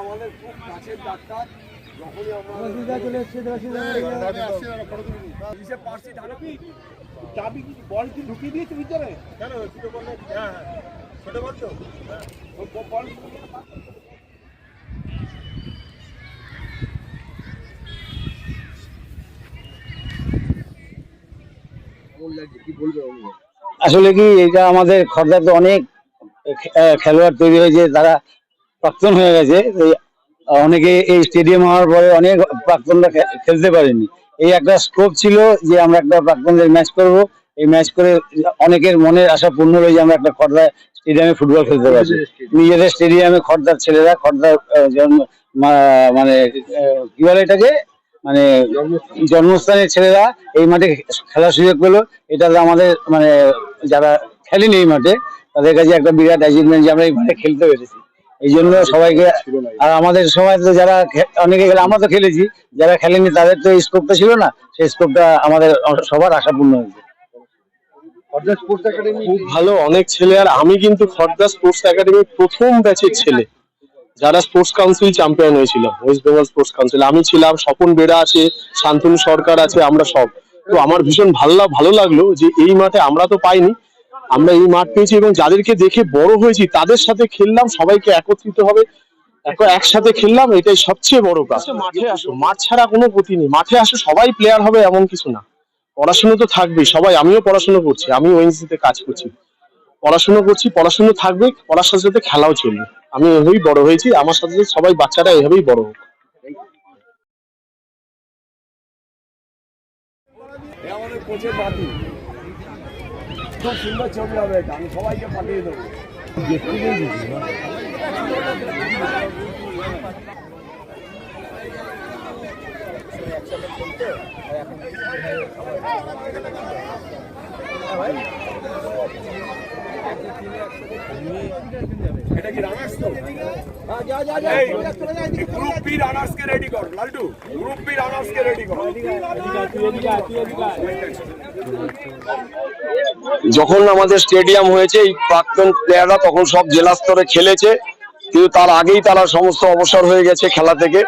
আমাদের খুব কাছের ডাক্তার। আসলে কি এটা আমাদের খর্দাতে অনেক খেলোয়াড় তৈরি হয়েছে তারা প্রাক্তন হয়ে গেছে অনেকে এই স্টেডিয়াম হওয়ার পরে অনেক প্রাক্তনরা খেলতে পারেনি। এই একটা স্কোপ ছিল যে আমরা একটা প্রাক্তনদের ম্যাচ করব। এই ম্যাচ করে অনেকের মনের আশা পূর্ণ হয়ে যে আমরা একটা খর্দা স্টেডিয়ামে ফুটবল খেলতে পারছি নিজেদের স্টেডিয়ামে খর্দার ছেলেরা খর্দার মানে কি বলে এটাকে? মানে জন্মস্থানের ছেলেরা এই মাঠে খেলার সুযোগ পেল। এটা তো আমাদের মানে যারা খেলেনি এই মাঠে তাদের কাছে একটা বিরাট অ্যাচিভমেন্ট যে আমরা এই মাঠে খেলতে পেরেছি। এই জন্য সবাইকে আর আমাদের সময় তো যারা অনেকে গেলে আমরা তো খেলেছি যারা খেলেনি তাদের তো স্কোপটা ছিল না। সেই স্কোপটা আমাদের সবার আশাপূর্ণ হয়েছে। খুব ভালো অনেক ছেলে। আর আমি কিন্তু খর্দা স্পোর্টস একাডেমির প্রথম ব্যাচের ছেলে। যারা স্পোর্টস কাউন্সিল চ্যাম্পিয়ন হয়েছিল ওয়েস্ট বেঙ্গল স্পোর্টস কাউন্সিল আমি ছিলাম স্বপন বেড়া আছে শান্তনু সরকার আছে আমরা সব। তো আমার ভীষণ ভালো ভালো লাগল যে এই মাঠে আমরা তো পাইনি। আমরা এই মাঠ পেয়েছি এবং যাদেরকে দেখে বড় হয়েছি তাদের সাথে খেললাম সবাইকে একত্রিত হবে। একসাথে খেললাম এটাই সবচেয়ে বড় কাজ মাঠে আসো। মাঠ ছাড়া কোনো গতি নেই। মাঠে আসো সবাই প্লেয়ার হবে এমন কিছু না। পড়াশুনো তো থাকবেই সবাই আমিও পড়াশুনো করছি আমি ওএনসিতে কাজ করছি। পড়াশুনো করছি পড়াশুনো থাকবে পড়ার সাথে সাথে খেলাও চলবে। আমি এভাবেই বড় হয়েছি আমার সাথে সাথে সবাই বাচ্চারা এভাবেই বড় হোক। আমাদের কোচের নাতি খুব সুন্দর ছবি হবে এটা আমি সবাইকে পাঠিয়ে দেবো। এটা কি রানার্স তো? এই গ্রুপ বি রানার্স কে রেডি কর লালটু। গ্রুপ বি রানার্স কে রেডি কর। যখন আমাদের স্টেডিয়াম হয়েছে এই প্রাক্তন প্লেয়াররা তখন সব জেলা স্তরে খেলেছে কিন্তু তার আগেই তারা সমস্ত অবসর হয়ে গেছে খেলা থেকে।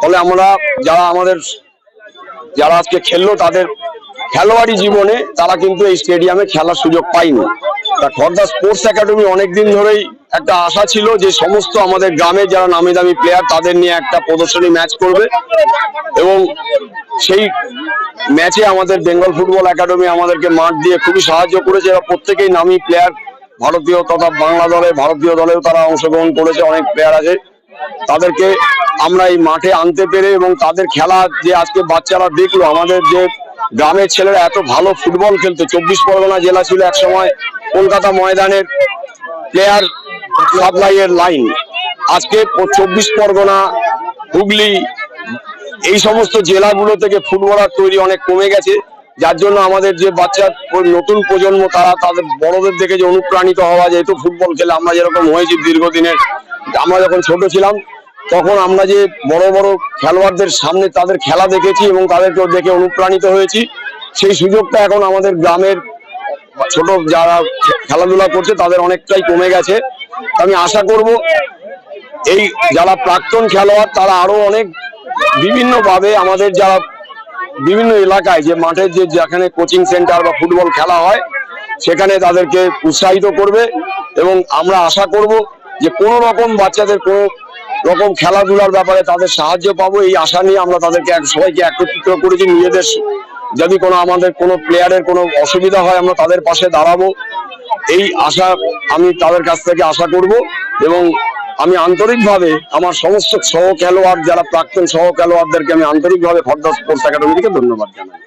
ফলে আমরা যারা আমাদের যারা আজকে খেললো তাদের খেলোয়াড়ি জীবনে তারা কিন্তু এই স্টেডিয়ামে খেলার সুযোগ পায়নি। তা খর্দা স্পোর্টস একাডেমি অনেকদিন ধরেই একটা আশা ছিল যে সমস্ত আমাদের গ্রামে যারা নামি দামি প্লেয়ার তাদের নিয়ে একটা প্রদর্শনী ম্যাচ করবে এবং সেই ম্যাচে আমাদের বেঙ্গল ফুটবল একাডেমি আমাদেরকে মাঠ দিয়ে খুবই সাহায্য করেছে। এরা প্রত্যেকেই নামি প্লেয়ার ভারতীয় তথা বাংলা দলে, ভারতীয় দলেও তারা অংশগ্রহণ করেছে, অনেক প্লেয়ার আছে। তাদেরকে আমরা এই মাঠে আনতে পেরে এবং তাদের খেলা যে আজকে বাচ্চারা দেখল, আমাদের যে গ্রামের ছেলেরা এত ভালো ফুটবল খেলতো, চব্বিশ পরগনা জেলা ছিল এক সময় কলকাতা ময়দানের প্লেয়ার সাপ্লাইয়ের লাইন আজকে চব্বিশ পরগনা, হুগলি, এই সমস্ত জেলাগুলো থেকে ফুটবলার তৈরি অনেক কমে গেছে। যার জন্য আমাদের যে বাচ্চা নতুন প্রজন্ম, তারা তাদের বড়দের দেখে যে অনুপ্রাণিত হওয়া, যেহেতু ফুটবল খেলে আমরা যেরকম হয়েছি দীর্ঘদিনের, আমরা যখন ছোট ছিলাম তখন আমরা যে বড় বড় খেলোয়াড়দের সামনে তাদের খেলা দেখেছি এবং তাদেরকে দেখে অনুপ্রাণিত হয়েছি। সেই সুযোগটা এখন আমাদের গ্রামের ছোট যারা খেলাধুলা করছে তাদের অনেকটাই কমে গেছে। আমি আশা করব এই যারা প্রাক্তন খেলোয়াড় তারা আরও অনেক বিভিন্ন ভাবে আমাদের যারা বিভিন্ন এলাকায় যে মাঠের যে যেখানে কোচিং সেন্টার বা ফুটবল খেলা হয়, সেখানে তাদেরকে উৎসাহিত করবে এবং আমরা আশা করব যে কোনো রকম বাচ্চাদের কোনো রকম খেলাধুলার ব্যাপারে তাদের সাহায্য পাবো, এই আশা নিয়ে আমরা তাদেরকে সবাইকে একত্রিত করেছি নিজেদের। যদি কোনো আমাদের কোনো প্লেয়ারের কোনো অসুবিধা হয়, আমরা তাদের পাশে দাঁড়াবো। এই আশা আমি তাদের কাছ থেকে আশা করব এবং আমি আন্তরিকভাবে আমার সমস্ত সহ খেলোয়াড় যারা প্রাক্তন সহ খেলোয়াড়দেরকে আমি আন্তরিকভাবে খর্দা স্পোর্টস একাডেমি থেকে ধন্যবাদ জানাই।